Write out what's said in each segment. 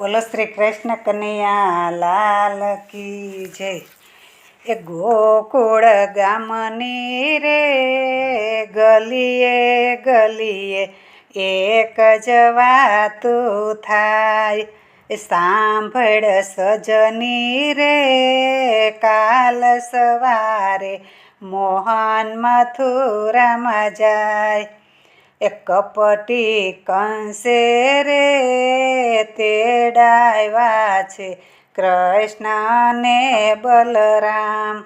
બોલો શ્રી કૃષ્ણ કનૈયા લાલ કી જય. એ ગોકુળ ગામની રે, ગલીએ ગલીએ એક જ વાતું થાય. સાંભળ સજની રે, કાલ સવારે મોહન મથુરામાં જાય. એક કપટી કંસે રે તેડાવ્યા છે કૃષ્ણ ને બલરામ.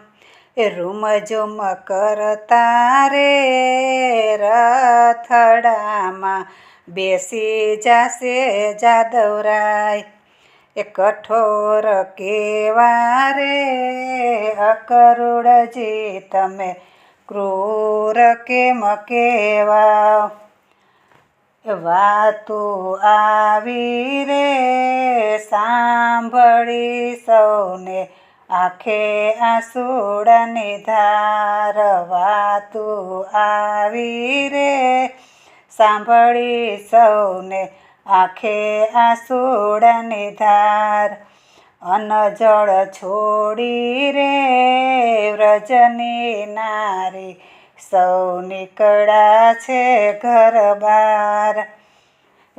એ રૂમઝુમ કરતા રે રથડામાં બેસી જાશે જાદવરાય. એ કઠોર કેવા રે અકરુડજી, તમે ક્રૂર કેમ કેવા? વાતું આવી રે, સાંભળી સૌને આખે આંસુડાની ધાર વાતો આવી રે, સાંભળી સૌને આખે આંસુડાની ધાર અનજળ છોડી રે, વ્રજની નારી સૌ નીકળ્યા છે ઘર બાર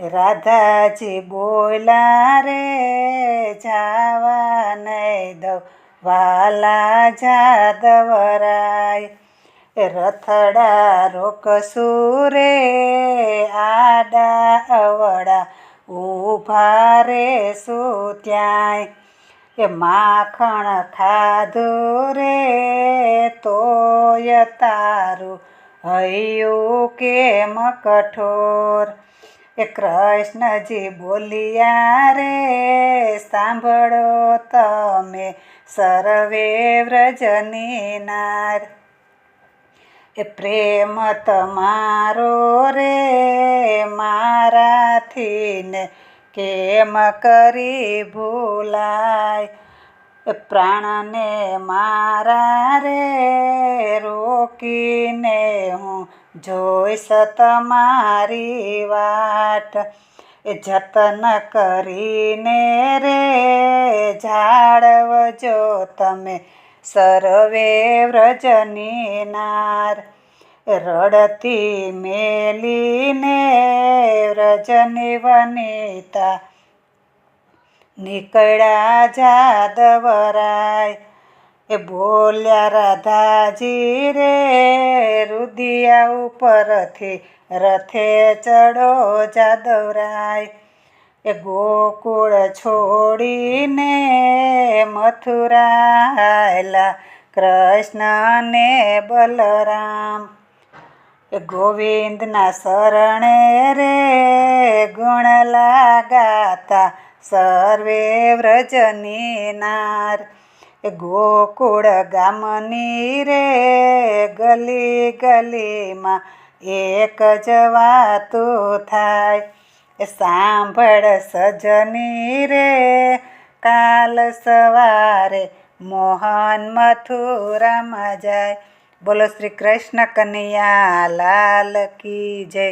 રાધાજી બોલા રે, જાવા નહીં દઉં, વાલા જાદવરાય. રથડા રોકસું રે, આડા અવડા ઊભા રે શું ત્યાંય. એ માખણ ખાધું રે તોય તારું, હૈયું કેમ કઠોર? એ કૃષ્ણજી બોલ્યા રે, સાંભળો તમે સર્વે વ્રજની નાર. એ પ્રેમ તમારો રે મારાથી ને કેમ કરી ભૂલાય? પ્રાણને મારા રે રોકીને હું જોઈશ તમારી વાટ એ જતન કરીને રે જાળવજો તમે સર્વે વ્રજની નાર. રડતી મેલીને વ્રજની વનિતા નીકળ્યા જાદવરાય. એ બોલ્યા, રાધાજી રે, રુદિયા ઉપરથી રથે ચડો જાદવરાય. એ ગોકુળ છોડીને મથુરાયલા કૃષ્ણને બલરામ. એ ગોવિંદના શરણે રે, ગુણ લાગાતા સર્વે વ્રજની નાર ગોકુળ ગામની રે ગલી ગલીમાં એક જ વાતું થાય સાંભળ સજની રે કાલ સવારે મોહન મથુરામાં જાય બોલો શ્રી કૃષ્ણ કનૈયા લાલ કી જય